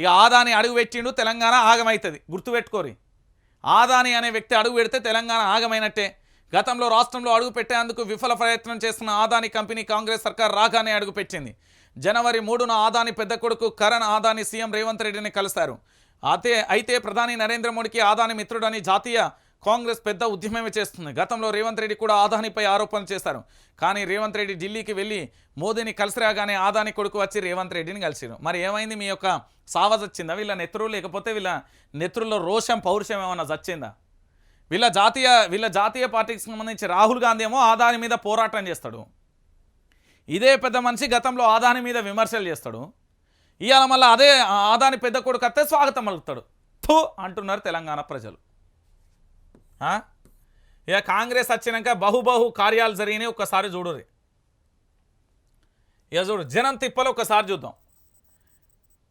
ఇక ఆదాని అడుగు పెట్టిండు తెలంగాణ ఆగమవుతుంది గుర్తుపెట్టుకోరి. ఆదాని అనే వ్యక్తి అడుగు పెడితే తెలంగాణ ఆగమైనట్టే. గతంలో రాష్ట్రంలో అడుగు పెట్టేందుకు విఫల ప్రయత్నం చేస్తున్న ఆదాని కంపెనీ కాంగ్రెస్ సర్కార్ రాగానే అడుగుపెట్టింది జనవరి మూడున ఆదాని పెద్ద కొడుకు కరణ్ ఆదాని సీఎం రేవంత్ రెడ్డిని కలిశారు. అయితే అయితే ప్రధాని నరేంద్ర మోడీకి ఆదాని మిత్రుడని జాతీయ కాంగ్రెస్ పెద్ద ఉద్యమమే చేస్తుంది. గతంలో రేవంత్ రెడ్డి కూడా ఆదానిపై ఆరోపణలు చేశారు. కానీ రేవంత్ రెడ్డి ఢిల్లీకి వెళ్ళి మోదీని కలిసి రాగానే ఆదాని కొడుకు వచ్చి రేవంత్ రెడ్డిని కలిసిరు. మరి ఏమైంది? మీ యొక్క సావజ్ వచ్చిందా? వీళ్ళ నెత్తురు లేకపోతే వీళ్ళ నెత్రుల్లో రోషం పౌరుషం ఏమన్నా చచ్చిందా? వీళ్ళ జాతీయ వీళ్ళ జాతీయ పార్టీకి సంబంధించి రాహుల్ గాంధీ ఏమో ఆదాని మీద పోరాటం చేస్తాడు. ఇదే పెద్ద మనిషి గతంలో ఆదాని మీద విమర్శలు చేస్తాడు. ఇవాళ మళ్ళీ అదే ఆదాని పెద్ద కొడుకు అత్తే స్వాగతం అలుగుతాడు థూ అంటున్నారు తెలంగాణ ప్రజలు. ఇక కాంగ్రెస్ వచ్చినాక బహుబహు కార్యాలు జరిగినాయి ఒక్కసారి చూడుర్రి. ఇక చూడు జనం తిప్పలు ఒక్కసారి చూద్దాం.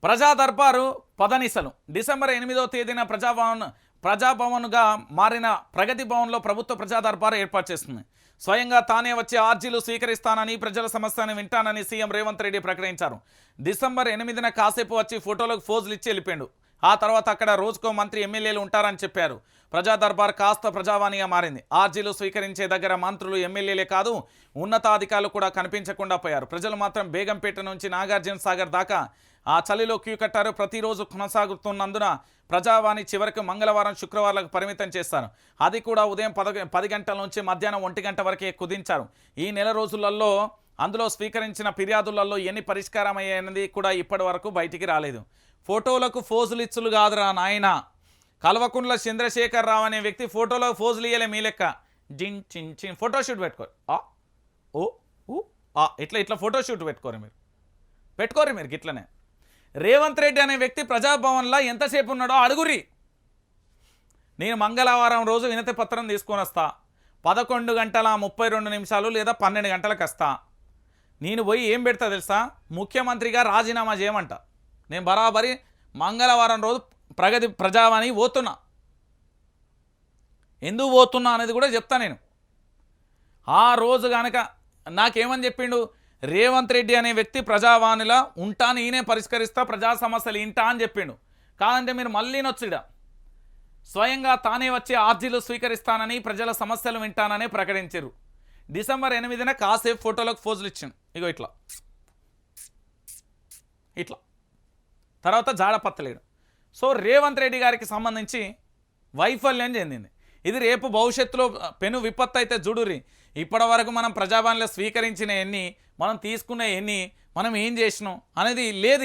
ప్రజా దర్బారు పదనిసలు. డిసెంబర్ ఎనిమిదవ తేదీన ప్రజాభవన్ ప్రజాభవన్గా మారిన ప్రగతి భవన్లో ప్రభుత్వ ప్రజా దర్బారు ఏర్పాటు చేస్తుంది. స్వయంగా తానే వచ్చి ఆర్జీలు స్వీకరిస్తానని ప్రజల సమస్యను వింటానని సీఎం రేవంత్ రెడ్డి ప్రకటించారు. డిసెంబర్ ఎనిమిదిన కాసేపు వచ్చి ఫోటోలకు ఫోజులు ఇచ్చి వెళ్ళిపోయాడు. ఆ తర్వాత అక్కడ రోజుకో మంత్రి ఎమ్మెల్యేలు ఉంటారని చెప్పారు. ప్రజా దర్బార్ కాస్త ప్రజావాణిగా మారింది. ఆర్జీలు స్వీకరించే దగ్గర మంత్రులు ఎమ్మెల్యేలే కాదు ఉన్నతాధికారులు కూడా కనిపించకుండా పోయారు. ప్రజలు మాత్రం బేగంపేట నుంచి నాగార్జున సాగర్ దాకా ఆ చలిలో క్యూ కట్టారు. ప్రతిరోజు కొనసాగుతున్నందున ప్రజావాణి చివరికి మంగళవారం శుక్రవారాలకు పరిమితం చేస్తారు. అది కూడా ఉదయం పద పది గంటల నుంచి మధ్యాహ్నం ఒంటి గంట వరకే కుదించారు. ఈ నెల రోజులలో అందులో స్వీకరించిన ఫిర్యాదులలో ఎన్ని పరిష్కారమయ్యాయన్నది కూడా ఇప్పటి వరకు బయటికి రాలేదు. ఫోటోలకు ఫోజులు ఇచ్చులు కాదురా నాయన. కల్వకుండ్ల చంద్రశేఖర్ రావు అనే వ్యక్తి ఫోటోలకు ఫోజులు ఇయ్యలే మీ లెక్క. జిన్ చిన్ చిన్ ఫోటోషూట్ పెట్టుకో ఆ ఓ ఊ ఆ ఇట్లా ఇట్లా ఫోటోషూట్ పెట్టుకోరు మీరు. పెట్టుకోరు మీరు గిట్లనే. రేవంత్ రెడ్డి అనే వ్యక్తి ప్రజాభవన్లో ఎంతసేపు ఉన్నాడో అడుగురి. నేను మంగళవారం రోజు వినతి పత్రం తీసుకొని వస్తా. పదకొండు గంటల ముప్పై రెండు నిమిషాలు లేదా పన్నెండు గంటలకు వస్తా. నేను పోయి ఏం పెడతా తెలుసా? ముఖ్యమంత్రిగా రాజీనామా చేయమంట. నేను బరాబరి మంగళవారం రోజు ప్రగతి ప్రజావాణి పోతున్నా. ఎందుకు పోతున్నా అనేది కూడా చెప్తా నేను. ఆ రోజు కనుక నాకేమని చెప్పిండు? రేవంత్ రెడ్డి అనే వ్యక్తి ప్రజావాణిలో ఉంటా నేనే పరిష్కరిస్తా ప్రజా సమస్యలు ఇంటా అని చెప్పిండు. కాదంటే మీరు మళ్ళీ నొచ్చిడా స్వయంగా తానే వచ్చి ఆర్జీలు స్వీకరిస్తానని ప్రజల సమస్యలు వింటానని ప్రకటించారు డిసెంబర్ ఎనిమిదిన కాసేపు ఫోటోలకు ఫోజులు ఇచ్చాను ఇగో ఇట్లా. ఇట్లా. తర్వాత జాడపత్తలేడు సో రేవంత్ రెడ్డి గారికి సంబంధించి వైఫల్యం చెందింది. ఇది రేపు భవిష్యత్తులో పెను విపత్తు అయితే జుడురి ఇప్పటి వరకు మనం ప్రజాభవన్లో స్వీకరించిన ఎన్ని మనం తీసుకున్న ఎన్ని మనం ఏం చేసినాం అనేది లేదు